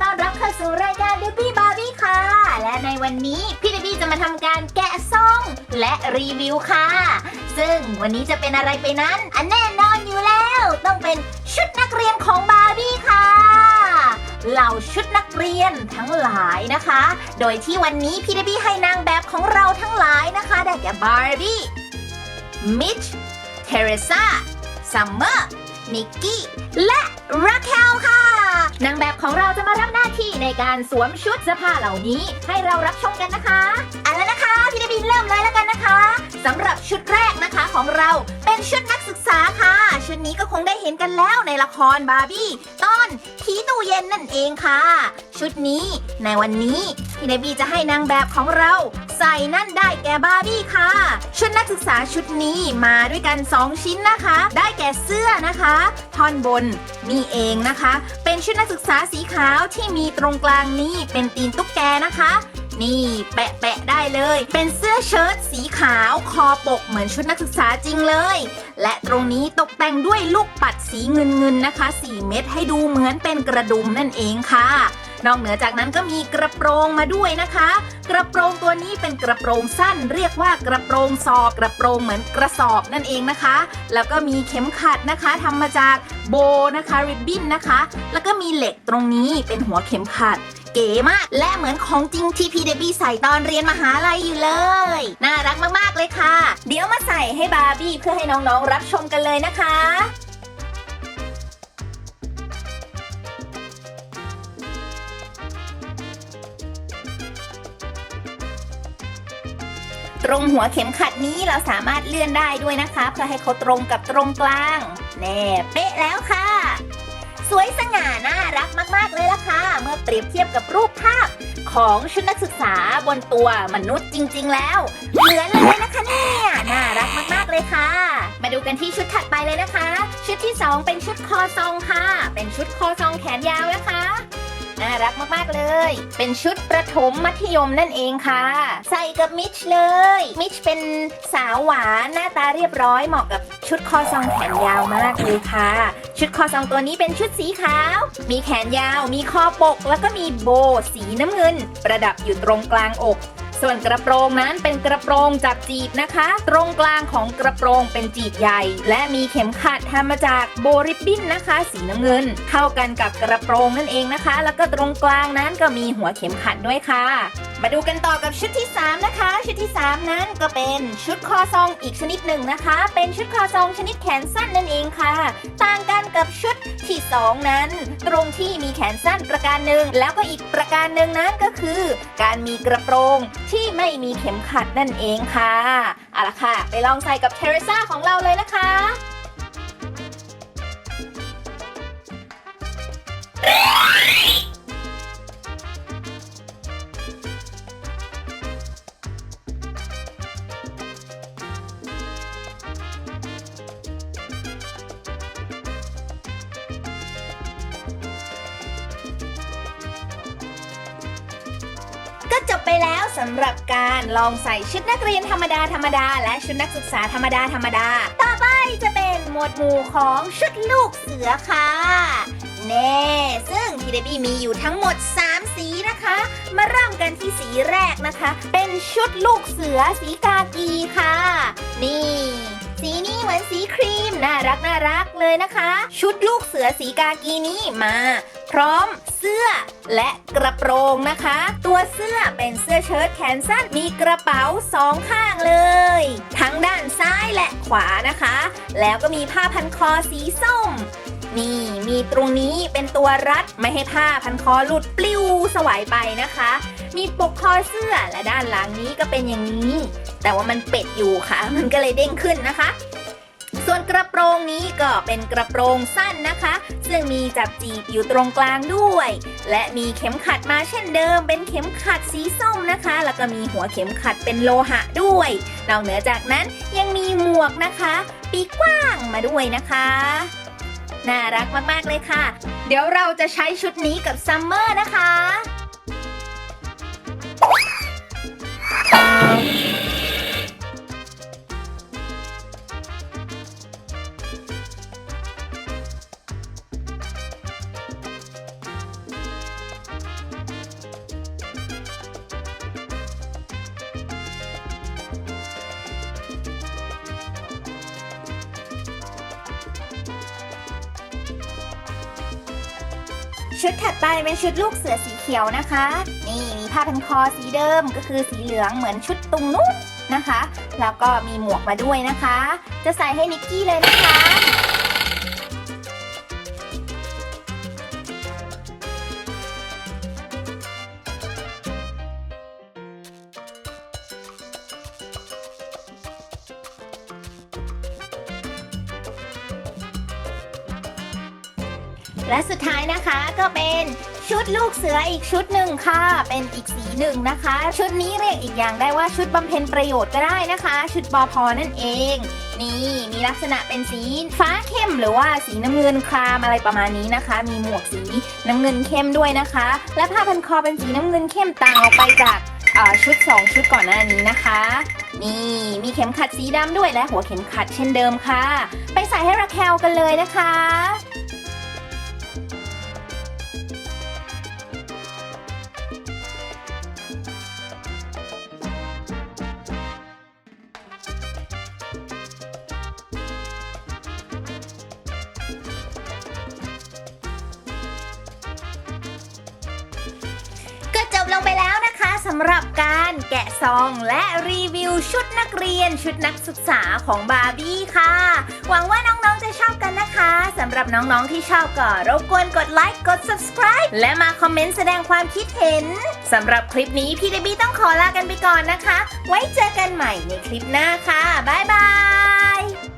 ต้อนรับเข้าสู่รายการดิบี้บาร์บี้ค่ะ และในวันนี้พี่ดิบี้จะมาทำการแกะซองและรีวิวค่ะ ซึ่งวันนี้จะเป็นอะไรไปนั้น อันแน่นอนอยู่แล้ว ต้องเป็นชุดนักเรียนของบาร์บี้ค่ะ เหล่าชุดนักเรียนทั้งหลายนะคะ โดยที่วันนี้พี่ดิบี้ให้นางแบบของเราทั้งหลายนะคะได้แก่บาร์บี้ มิช เทเรซาซัมเมอร์ นิกกี้ และราเคลค่ะ การสวมชุดเสื้อผ้าเหล่านี้ ให้เรารับชมกันนะคะเอันแล้วนะคะพี่ดบินเริ่มเลยแล้วกันนะคะสำหรับชุดแรกนะคะของเราเป็นชุดนักศึกษาค่ะ ชุดนี้ก็คงได้เห็นกันแล้วในละครบาร์บี้ตอนผีตู้เย็นนั่นเองค่ะ ชุดนี้ในวันนี้พี่เดบีจะให้นางแบบของเราใส่นั่นได้แก่บาร์บี้ค่ะ ชุดนักศึกษาชุดนี้มาด้วยกัน 2 ชิ้นนะคะ ได้แก่เสื้อนะคะ ท่อนบนมีเองนะคะ ชุดนักศึกษาสีขาวที่มีตรงกลางนี้เป็นตีนตุ๊กแกนะคะ นี่แปะแปะได้เลย เป็นเสื้อเชิ้ตสีขาวคอปกเหมือนชุดนักศึกษาจริงเลย และตรงนี้ตกแต่งด้วยลูกปัดสีเงินเงินๆนะคะ 4 เม็ดให้ดูเหมือนเป็นกระดุมนั่นเองค่ะ นอกเหนือจากนั้นก็มีกระโปรงมาด้วยนะคะ กระโปรงตัวนี้เป็นกระโปรงสั้น เรียกว่ากระโปรงซอกระโปรงเหมือนกระสอบนั่นเองนะคะ แล้วก็มีเข็มขัดนะคะทำมาจากโบนะคะริบบิ้นนะคะ แล้วก็มีเหล็กตรงนี้เป็นหัวเข็มขัดเก๋มากและเหมือนของจริงที่พี่เดบี้ใส่ตอนเรียนมหาลัยอยู่เลย น่ารักมากๆเลยค่ะ เดี๋ยวมาใส่ให้บาร์บี้เพื่อให้น้องๆรับชมกันเลยนะคะ ตรงหัวเข็มขัดนี้เราสามารถเลื่อนได้ด้วยนะคะ เพื่อให้เขาตรงกับตรงกลาง แน่เป๊ะแล้วค่ะ สวยสง่าน่ารักมาก ๆ เลยล่ะค่ะ เมื่อเปรียบเทียบกับรูปภาพของชุดนักศึกษาบนตัวมนุษย์จริง ๆ แล้ว เหมือนเลยนะคะเนี่ยน่ารักมาก ๆ เลยค่ะ มาดูกันที่ชุดถัดไปเลยนะคะ ชุดที่ 2 เป็นชุดคอซองค่ะ เป็นชุดคอซองแขนยาวนะคะ น่ารักมากๆเลย เป็นชุดประถมมัธยมนั่นเองค่ะ ใส่กับมิชเลย มิชเป็นสาวหวานหน้าตาเรียบร้อยเหมาะกับชุดคอซองแขนยาวมากเลยค่ะ ชุดคอซองตัวนี้เป็นชุดสีขาว มีแขนยาว มีคอปก แล้วก็มีโบว์สีน้ำเงิน ประดับอยู่ตรงกลางอก ส่วนกระโปรงนั้นเป็นกระโปรงจับจีบนะคะ ตรงกลางของกระโปรงเป็นจีบใหญ่ และมีเข็มขัดทำมาจากโบริบบิ้นนะคะ สีน้ำเงิน เข้ากันกับกระโปรงนั่นเองนะคะ แล้วก็ตรงกลางนั้นก็มีหัวเข็มขัดด้วยค่ะ มาดูกันต่อกับชุดที่ 3 นะคะ ชุดที่ 3 นั้นก็เป็นชุดคอซองอีกชนิดหนึ่งนะคะ เป็นชุดคอซองชนิดแขนสั้นนั่นเองค่ะ ต่างกันกับชุดที่ 2 นั้น ตรงที่มีแขนสั้นประการหนึ่งแล้วก็อีกประการหนึ่งนั้นก็คือ การมีกระโปรงที่ไม่มีเข็มขัดนั่นเองค่ะเอาละค่ะ ไปลองใส่กับเทเรซ่าของเราเลยนะคะ ก็จบไปแล้วสำหรับการลองใส่ชุดนักเรียนธรรมดาธรรมดา และชุดนักศึกษาธรรมดาธรรมดา ต่อไปจะเป็นหมวดหมู่ของชุดลูกเสือค่ะแน่ซึ่งพี่เดบี้มีอยู่ทั้งหมด 3 สีนะคะ มาเริ่มกันที่สีแรกนะคะ เป็นชุดลูกเสือสีกากีค่ะ นี่สีนี้เหมือนสีครีม น่ารักน่ารักเลยนะคะ ชุดลูกเสือสีกากีนี้มา พร้อมเสื้อและกระโปรงนะคะ ตัวเสื้อเป็นเสื้อเชิ้ตแขนสั้นมีกระเป๋าสองข้างเลย ทั้งด้านซ้ายและขวานะคะ แล้วก็มีผ้าพันคอสีส้ม นี่มีตรงนี้เป็นตัวรัดไม่ให้ผ้าพันคอหลุดปลิวสวายไปนะคะ มีปกคอเสื้อและด้านหลังนี้ก็เป็นอย่างนี้ แต่ว่ามันเป็ดอยู่ค่ะ มันก็เลยเด้งขึ้นนะคะ ส่วนกระโปรงนี้ก็เป็นกระโปรงสั้นนะคะ ซึ่งมีจับจีบอยู่ตรงกลางด้วย และมีเข็มขัดมาเช่นเดิม เป็นเข็มขัดสีส้มนะคะ แล้วก็มีหัวเข็มขัดเป็นโลหะด้วย นอกเหนือจากนั้นยังมีหมวกนะคะ ปีกกว้างมาด้วยนะคะ น่ารักมากๆเลยค่ะ เดี๋ยวเราจะใช้ชุดนี้กับซัมเมอร์นะคะ ชุดถัดไปเป็นชุดลูกเสือสีเขียวนะคะ นี่มีผ้าพันคอสีเดิมก็คือสีเหลืองเหมือนชุดตุงนู่นนะคะ แล้วก็มีหมวกมาด้วยนะคะ จะใส่ให้นิกกี้เลยนะคะ และสุดท้ายนะคะก็เป็นชุดลูกเสืออีกชุดหนึ่งค่ะ เป็นอีกสีหนึ่งนะคะ ชุดนี้เรียกอีกอย่างได้ว่าชุดบำเพ็ญประโยชน์ก็ได้นะคะ ชุดบอพอนั่นเอง นี่มีลักษณะเป็นสีฟ้าเข้มหรือว่าสีน้ำเงินครามอะไรประมาณนี้นะคะ มีหมวกสีน้ำเงินเข้มด้วยนะคะ และผ้าพันคอเป็นสีน้ำเงินเข้มต่างออกไปจากชุด 2 ชุดก่อนหน้านี้นะคะ นี่มีเข็มขัดสีดำด้วยและหัวเข็มขัดเช่นเดิมค่ะ ไปใส่ให้ราแคลกันเลยนะคะ ลงไปแล้วนะคะสำหรับการแกะซองและรีวิวชุดนักเรียนชุดนักศึกษาของบาร์บี้ค่ะ หวังว่าน้องๆจะชอบกันนะคะสำหรับน้องๆที่ชอบก็รบกวนกดไลค์กด subscribe และมาคอมเมนต์แสดงความคิดเห็นสำหรับคลิปนี้พี่เดบี้ต้องขอลากันไปก่อนนะคะ ไว้เจอกันใหม่ในคลิปหน้าค่ะบ๊ายบาย